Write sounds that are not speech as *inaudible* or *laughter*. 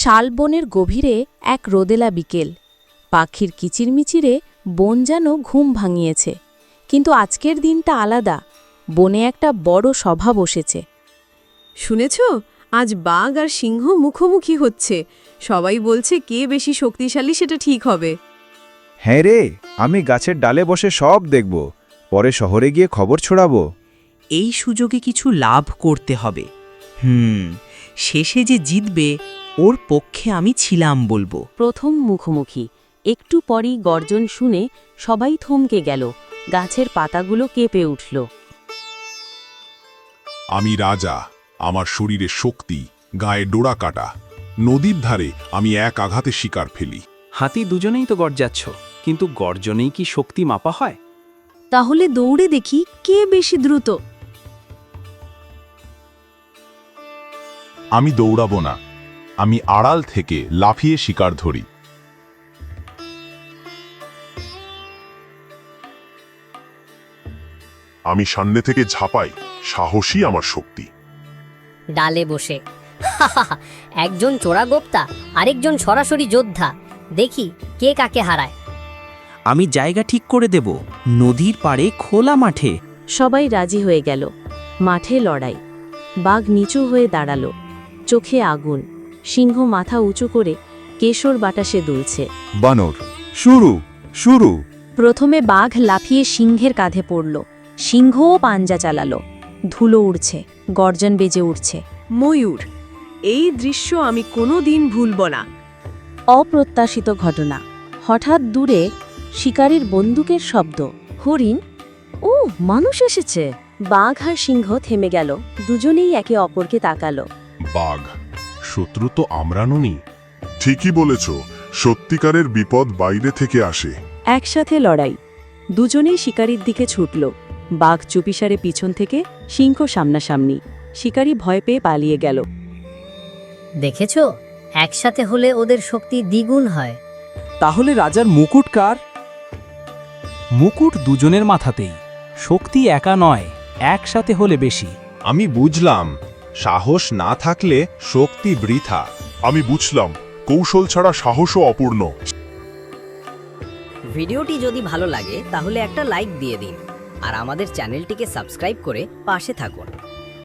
শালবনের গভীরে এক রোদেলা বিকেল। পাখির কিচিরমিচিরে বন যেন ঘুম ভাঙিয়েছে। কিন্তু আজকের দিনটা আলাদা বনে একটা বড় সভা বসেছে। শুনেছ? আজ বাঘ আর সিংহ মুখোমুখি হচ্ছে। সবাই বলছে কে বেশি শক্তিশালী সেটা ঠিক হবে। হ্যাঁ রে আমি গাছের ডালে বসে সব দেখব। পরে শহরে গিয়ে খবর ছড়াবো। এই সুযোগে কিছু লাভ করতে হবে। হুম শেষে যে জিতবে ওর পক্ষে আমি ছিলাম বলব। প্রথম মুখোমুখি। একটু পরই গর্জন শুনে সবাই থমকে গেল। গাছের পাতাগুলো কেঁপে উঠল। আমি রাজা। আমার শরীরে শক্তি গায়ে ডোরা কাটা। নদীর ধারে আমি এক আঘাতে শিকার ফেলি। হাতি দুজনেই তো গর্জাচ্ছ কিন্তু গর্জনেই কি শক্তি মাপা হয়? তাহলে দৌড়ে দেখি কে বেশি দ্রুত। আমি দৌড়াবো না। আমি আড়াল থেকে লাফিয়ে শিকার ধরি। আমি সামনে থেকে ঝাঁপাই সাহসী আমার শক্তি। ডালে বসে। *laughs* একজন চোরা গোপ্তা আরেকজন সরাসরি যোদ্ধা। দেখি কে কাকে হারায়। আমি জায়গা ঠিক করে দেব নদীর পাড়ে খোলা মাঠে। সবাই রাজি হয়ে গেল। মাঠে লড়াই। বাঘ নিচু হয়ে দাঁড়াল। চোখে আগুন। সিংহ মাথা উঁচু করে কেশর বাতাসে দুলছে। বানর শুরু শুরু। প্রথমে বাঘ লাফিয়ে সিংহের কাঁধে পড়ল। সিংহও পাঞ্জা চালালো। ধুলো উড়ছে গর্জন বেজে উঠছে। ময়ূর এই দৃশ্য আমি কোনো দিন ভুলব না। অপ্রত্যাশিত ঘটনা। হঠাৎ দূরে শিকারীর বন্দুকের শব্দ। হরিণ ও মানুষ এসেছে। বাঘ আর সিংহ থেমে গেল। দুজনেই একে অপরকে তাকালো। বাঘ শত্রু তো আমরা ননি ঠিকই বলেছ সত্যিকারের বিপদ বাইরে থেকে আসে। একসাথে লড়াই। দুজনেই শিকারীর দিকে ছুটল। বাঘ চুপিসারে পিছন থেকে সিংহ সামনাসামনি। শিকারী ভয় পেয়ে পালিয়ে গেল। দেখেছ? একসাথে হলে ওদের শক্তি দ্বিগুণ হয়। তাহলে রাজার মুকুট কার? মুকুট দুজনের মাথাতেই। শক্তি একা নয় একসাথে হলে বেশি। আমি বুঝলাম সাহস না থাকলে শক্তি বৃথা। আমি বুঝলাম কৌশল ছাড়া সাহসও অপূর্ণ। ভিডিওটি যদি ভালো লাগে তাহলে একটা লাইক দিয়ে দিন। আর আমাদের চ্যানেলটিকে সাবস্ক্রাইব করে পাশে থাকুন।